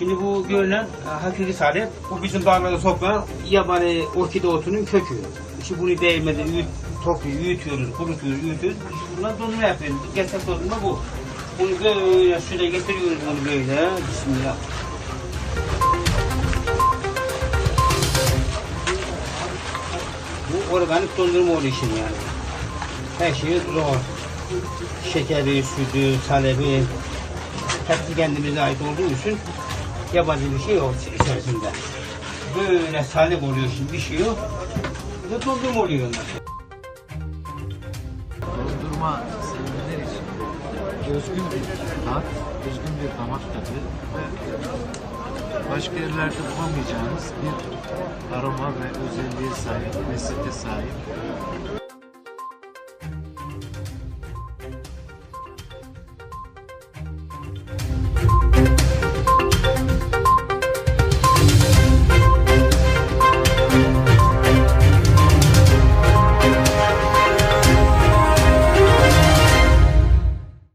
orijinal e, hakiki salep. Bu bizim dağlarda toplanan yabani orkide otunun kökü. İşte bunu değmeden üyüt, topluyor, büyütüyoruz, kurutuyoruz, büyütüyoruz. İşte bundan dondurma yapıyoruz. Gerçek dondurma bu. Bunu böyle şuraya getiriyoruz bunu böyle. Bismillah. Bu organik dondurma oluyor şimdi yani. Her şeyi zor. Şekeri, sütü, salebi, hepsi kendimize ait olduğu için yabancı bir şey yok içerisinde. Böyle salep oluyor şimdi pişiyor. Bu da dondurma oluyor onlar. Dondurma sevenler için özgün bir tat, özgün bir damak tadı ve başka yerlerde bulamayacağınız bir aroma ve özelliğe sahip, lezzete sahip